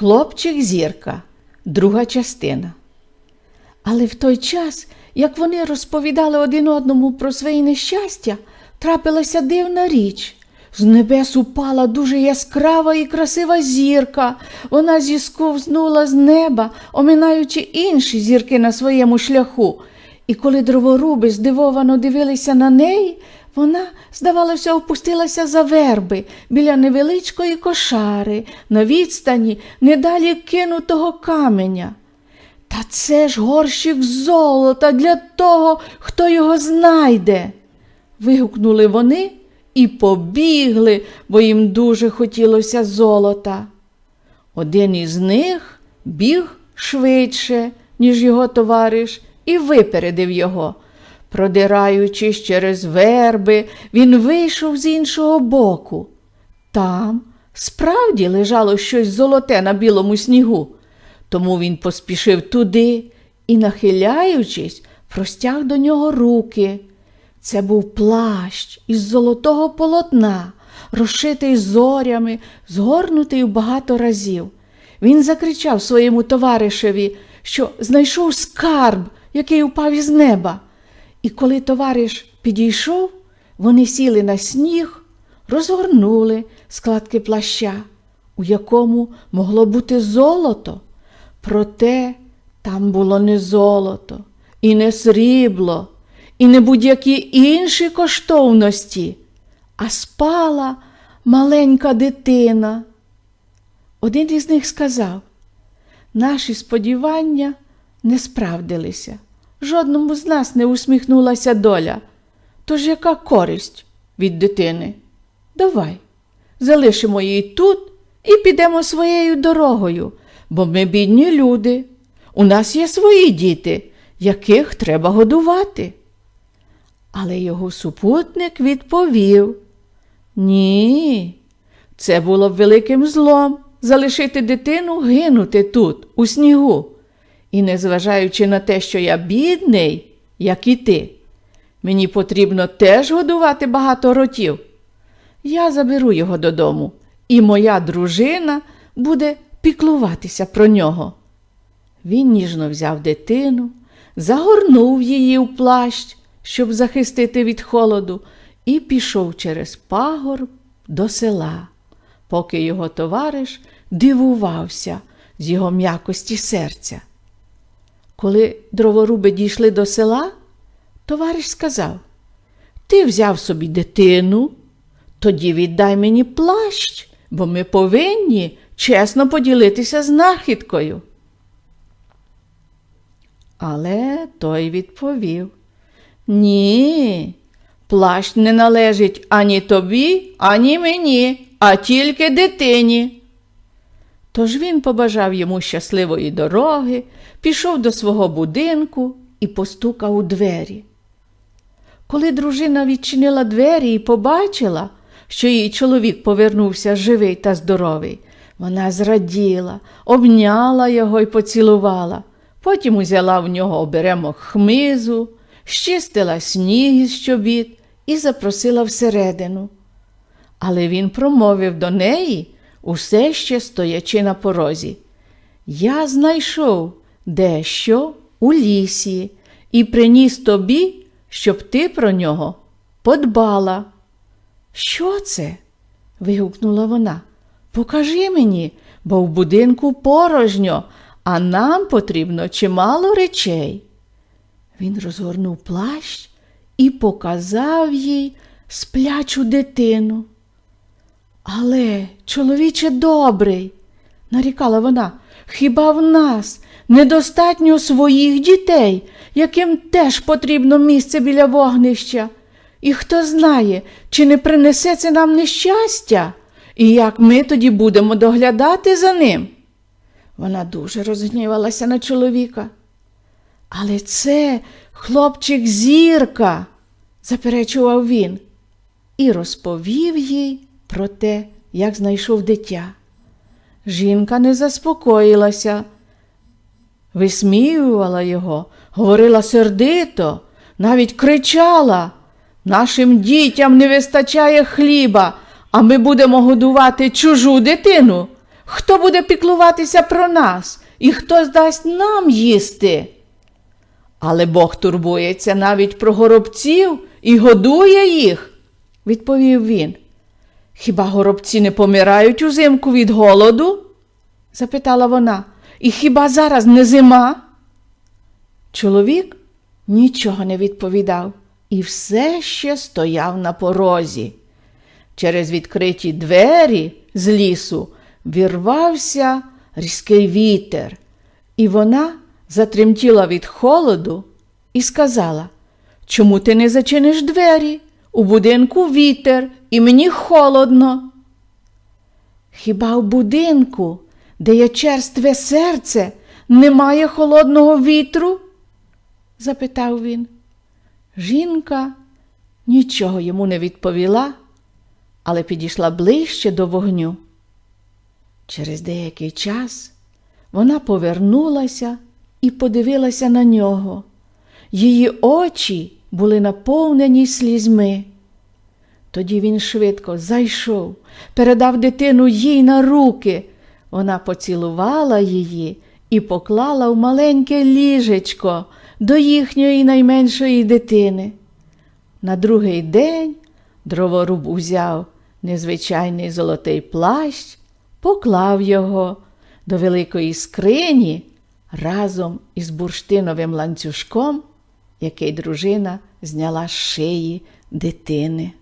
Хлопчик зірка, друга частина. Але в той час, як вони розповідали один одному про своє нещастя, трапилася дивна річ. З небес упала дуже яскрава і красива зірка. Вона зісковзнула з неба, оминаючи інші зірки на своєму шляху. І коли дроворуби здивовано дивилися на неї, вона, здавалося, опустилася за верби біля невеличкої кошари на відстані недалі кинутого каменя. Та це ж горщик золота для того, хто його знайде. Вигукнули вони і побігли, бо їм дуже хотілося золота. Один із них біг швидше, ніж його товариш, і випередив його. Продираючись через верби, він вийшов з іншого боку. Там справді лежало щось золоте на білому снігу. Тому він поспішив туди і, нахиляючись, простяг до нього руки. Це був плащ із золотого полотна, розшитий зорями, згорнутий у багато разів. Він закричав своєму товаришеві, що знайшов скарб, який упав із неба. І коли товариш підійшов, вони сіли на сніг, розгорнули складки плаща, у якому могло бути золото. Проте там було не золото, і не срібло, і не будь-які інші коштовності, а спала маленька дитина. Один із них сказав: наші сподівання не справдилися. Жодному з нас не усміхнулася доля. Тож яка користь від дитини? Давай, залишимо її тут і підемо своєю дорогою, бо ми бідні люди. У нас є свої діти, яких треба годувати. Але його супутник відповів: Ні, це було б великим злом залишити дитину гинути тут, у снігу. І незважаючи на те, що я бідний, як і ти, мені потрібно теж годувати багато ротів. Я заберу його додому, і моя дружина буде піклуватися про нього. Він ніжно взяв дитину, загорнув її у плащ, щоб захистити від холоду, і пішов через пагорб до села, поки його товариш дивувався з його м'якості серця. Коли дроворуби дійшли до села, товариш сказав: Ти взяв собі дитину, тоді віддай мені плащ, бо ми повинні чесно поділитися знахідкою. Але той відповів: Ні, плащ не належить ані тобі, ані мені, а тільки дитині. Тож він побажав йому щасливої дороги, пішов до свого будинку і постукав у двері. Коли дружина відчинила двері і побачила, що її чоловік повернувся живий та здоровий, вона зраділа, обняла його і поцілувала. Потім узяла в нього оберемок хмизу, щистила сніг із чобіт і запросила всередину. Але він промовив до неї, усе ще стоячи на порозі. Я знайшов дещо у лісі і приніс тобі, щоб ти про нього подбала. Що це? вигукнула вона. Покажи мені, бо в будинку порожньо, а нам потрібно чимало речей. Він розгорнув плащ і показав їй сплячу дитину. Але, чоловіче добрий, нарікала вона, хіба в нас недостатньо своїх дітей, яким теж потрібно місце біля вогнища? І хто знає, чи не принесе це нам нещастя, і як ми тоді будемо доглядати за ним? Вона дуже розгнівалася на чоловіка. Але це хлопчик зірка, заперечував він, і розповів їй про те, як знайшов дитя. Жінка не заспокоїлася, висміювала його, говорила сердито, навіть кричала. Нашим дітям не вистачає хліба, а ми будемо годувати чужу дитину. Хто буде піклуватися про нас і хто здасть нам їсти? Але Бог турбується навіть про горобців і годує їх, відповів він. Хіба горобці не помирають узимку від голоду? запитала вона. І хіба зараз не зима? Чоловік нічого не відповідав і все ще стояв на порозі. Через відкриті двері з лісу вірвався різкий вітер, і вона затремтіла від холоду і сказала, чому ти не зачиниш двері? У будинку вітер, і мені холодно. Хіба в будинку, де є черстве серце, немає холодного вітру? запитав він. Жінка нічого йому не відповіла, але підійшла ближче до вогню. Через деякий час вона повернулася і подивилася на нього. Її очі були наповнені слізьми. Тоді він швидко зайшов, передав дитину їй на руки. Вона поцілувала її і поклала в маленьке ліжечко до їхньої найменшої дитини. На другий день дроворуб узяв незвичайний золотий плащ, поклав його до великої скрині разом із бурштиновим ланцюжком, який дружина зняла з шиї дитини.